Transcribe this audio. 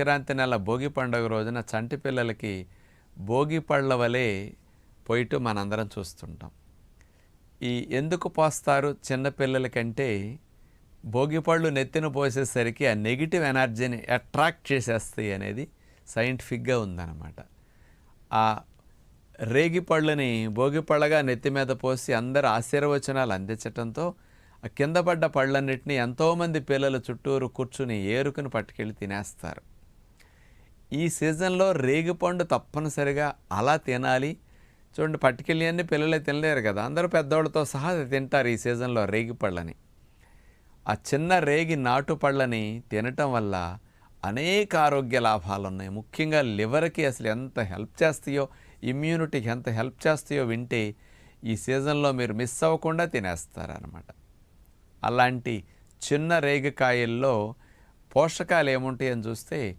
సంక్రాంతి నెల భోగి పండుగ రోజున చంటి పిల్లలకి భోగి పళ్ళ వలె పోయిట్టు మనందరం చూస్తుంటాం. ఈ ఎందుకు పోస్తారు చిన్న పిల్లలకంటే భోగి పళ్ళు నెత్తిన పోసేసరికి ఆ నెగిటివ్ ఎనర్జీని అట్రాక్ట్ చేసేస్తాయి అనేది సైంటిఫిక్గా ఉందన్నమాట. ఆ రేగి పళ్ళని భోగి పళ్ళగా నెత్తి మీద పోసి అందరు ఆశీర్వచనాలు అందించటంతో ఆ కింద పడ్డ పళ్ళన్నింటినీ ఎంతోమంది పిల్లలు చుట్టూరు కూర్చుని ఏరుకుని పట్టుకెళ్ళి తినేస్తారు. ఈ సీజన్లో రేగిపండు తప్పనిసరిగా అలా తినాలి. చూడండి పట్టుకెళ్ళి అన్ని పిల్లలే తినలేరు కదా. అందరూ పెద్దవాళ్ళతో సహా తింటారు ఈ సీజన్లో రేగి పళ్ళని. ఆ చిన్న రేగి నాటు పళ్ళని తినటం వల్ల అనేక ఆరోగ్య లాభాలు ఉన్నాయి ముఖ్యంగా లివర్కి అసలు ఎంత హెల్ప్ చేస్తాయో ఇమ్యూనిటీకి ఎంత హెల్ప్ చేస్తాయో వింటే ఈ సీజన్లో మీరు మిస్ అవ్వకుండా తినేస్తారనమాట అలాంటి చిన్న రేగికాయల్లో పోషకాలు ఏముంటాయని చూస్తే